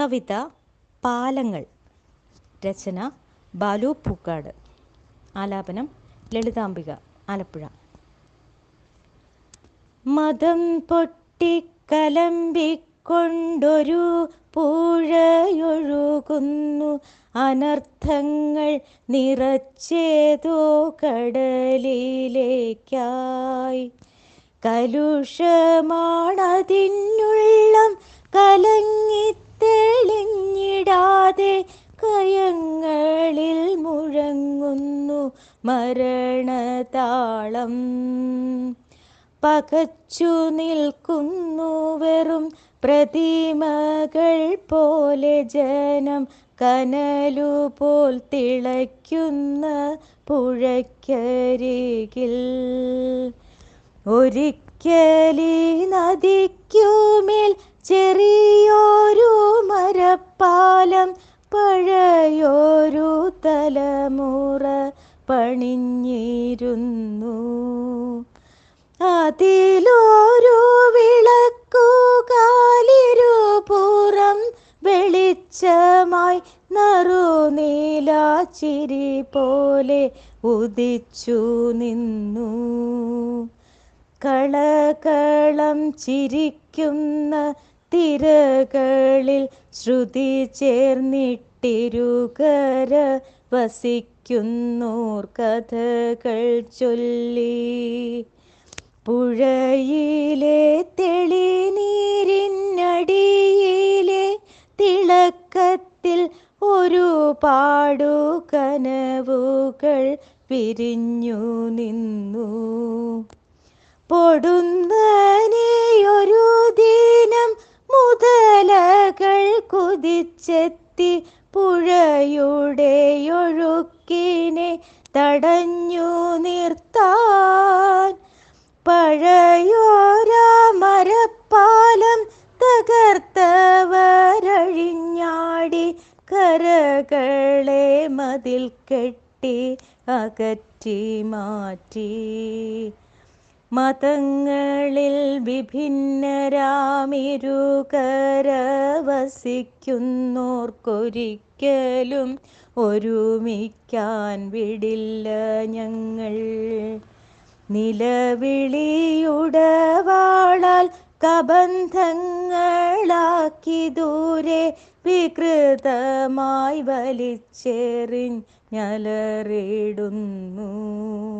കവിത പാലങ്ങൾ. രചന ബാലു പൂക്കാട്. ആലാപനം ലളിതാംബിക ആലപ്പുഴ. മതം പൊട്ടിക്കലമ്പിക്കൊണ്ടൊരു പൂഴയൊഴുകുന്നു. അനർത്ഥങ്ങൾ നിറച്ചേതോ കടലിലേക്കായി. കലുഷമാണതിനുള്ളം കലങ്ങിത്തെളിഞ്ഞിടാതെ കയങ്ങളിൽ മുഴങ്ങുന്നു മരണതാളം. പകച്ചു നിൽക്കുന്നു വെറും പ്രതിമകൾ പോലെ ജനം കനലുപോൽ തിളയ്ക്കുന്ന പുഴയ്ക്കരികിൽ. ഒരിക്കലീ നദിക്കുമേൽ പണിഞ്ഞിരുന്നു. അതിലൊരു വിളക്കുകാലിരുപുറം വെളിച്ചമായി നറുനീലാച്ചിരി പോലെ ഉദിച്ചു നിന്നു. കളകളം ചിരിക്കുന്ന തിരകളിൽ ശ്രുതി ചേർന്നിട്ടിരുകര വസിക്കുന്നോർ കഥകൾ ചൊല്ലി. പുഴയിലെ തെളിനീരിനടിയിലെ തിളക്കത്തിൽ ഒരു പാടു കനവുകൾ പിരിഞ്ഞു നിന്നു. പൊടുന്നനെയൊരു ദിനം മുതലകൾ കുതിച്ചെത്തി പുഴയുടെ ഒഴുക്കിനെ തടഞ്ഞു നിർത്താൻ പഴയോരാ മരപ്പാലം തകർത്തവരഴിഞ്ഞാടി കരകളെ മതിൽ കെട്ടി അകറ്റി മാറ്റി. മതങ്ങളിൽ വിഭിന്നരാമിരുകരവസിക്കുന്നോർക്കൊരിക്കലും ഒരുമിക്കാൻ വിടില്ല ഞങ്ങൾ. നിലവിളിയുടവാളാൽ കബന്ധങ്ങളാക്കി ദൂരെ വികൃതമായി വലിച്ചെറിഞ്ഞലറിടുന്നു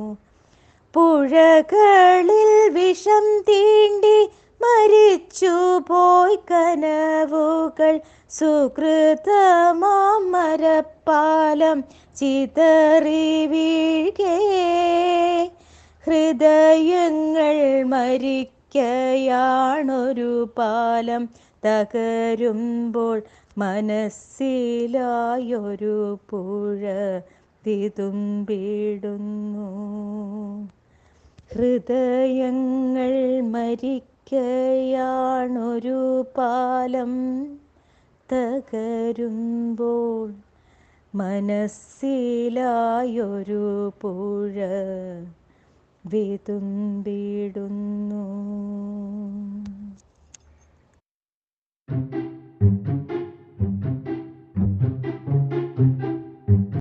പുഴകളിൽ വിഷം തീണ്ടി മരിച്ചു പോയി കനവുകൾ. സുകൃതമാം മരപ്പാലം ചിതറി വീഴേ ഹൃദയങ്ങൾ മരിക്കയാണൊരു പാലം തകരുമ്പോൾ മനസ്സിലായൊരു പുഴ വിതുമ്പിടുന്നു. ഹൃദയങ്ങൾ മരിക്കയാണൊരു പാലം തകരുമ്പോൾ മനസ്സിലായൊരു പുഴ വിതുമ്പിടുന്നു.